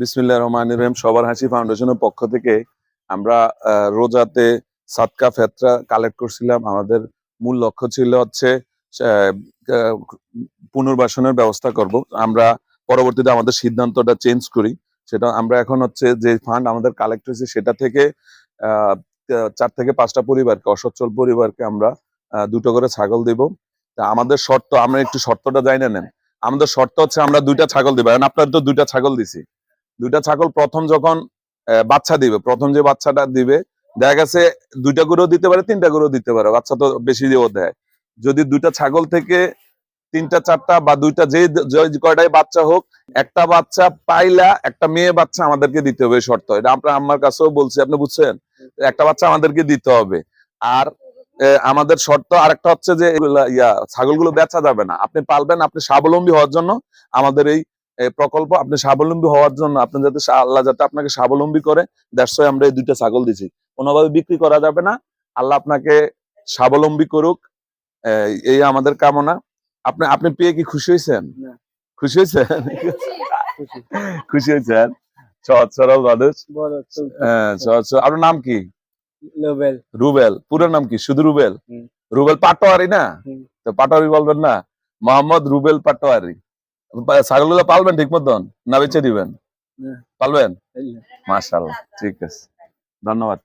বিসমিল্লাহ রহমান রহিম। সবার হাসি ফাউন্ডেশনের পক্ষ থেকে আমরা রোজাতে সাদকা ফেতরা কালেক্ট করছিলাম। আমাদের মূল লক্ষ্য ছিল হচ্ছে পুনর্বাসনের ব্যবস্থা করব। আমরা পরবর্তীতে আমাদের সিদ্ধান্তটা চেঞ্জ করি। সেটা আমরা এখন হচ্ছে যে ফান্ড আমাদের কালেক্ট হয়েছে সেটা থেকে চার থেকে পাঁচটা পরিবারকে, অসচ্ছল পরিবারকে আমরা দুটো করে ছাগল দিব। তা আমাদের শর্ত, আমরা একটু শর্তটা যাই না নেন। আমাদের শর্ত হচ্ছে আমরা দুইটা ছাগল দিব। এখন আপনার তো দুইটা ছাগল দিছি। দুইটা ছাগল প্রথম যখন বাচ্চা দিবে, প্রথম যে বাচ্চাটা দিবে, দেখা গেছে দুইটা গরুও দিতে পারে, তিনটা গরুও দিতে পারে, বাচ্চা তো বেশি দিয়েও দেয়। যদি দুইটা ছাগল থেকে তিনটা, চারটা বা দুইটা যে কয়টাই বাচ্চা হোক, একটা বাচ্চা পাইলা, একটা মেয়ে বাচ্চা আমাদেরকে দিতে হবে শর্ত। এটা আপনার আমার কাছেও বলছি, আপনি বুঝছেন? একটা বাচ্চা আমাদেরকে দিতে হবে। আর আমাদের শর্ত আরেকটা হচ্ছে যে ইয়া, ছাগলগুলো বেচা যাবে না। আপনি পালবেন, আপনি স্বাবলম্বী হওয়ার জন্য আমাদের এই প্রকল্প আপনি স্বাবলম্বী হওয়ার জন্য আপনি যাতে আল্লাহ যাতে আপনাকে স্বাবলম্বী করে দেড়শো আমরা এই দুইটা ছাগল দিছি। কোনোভাবে বিক্রি করা যাবে না আল্লাহ আপনাকে স্বাবলম্বী করুক এই আমাদের কামনা। আপনি আপনি পেয়ে কি খুশি হয়েছেন? খুশি হয়েছেন? খুশি। হয়েছেন? সহজ সরল মানুষ। হ্যাঁ সহজ আপনার নাম কি? লোবেল রুবেল। পুরো নাম কি? শুধু রুবেল? রুবেল পাটোয়ারি না? তো পাটোয়ারি বলবেন না? মোহাম্মদ রুবেল পাটোয়ারি। ছাগলগুলো পালবেন ঠিক মতন? না বেচে দিবেন? হ্যাঁ। পালবেন? এই মাশাল্লাহ ঠিক আছে। ধন্যবাদ।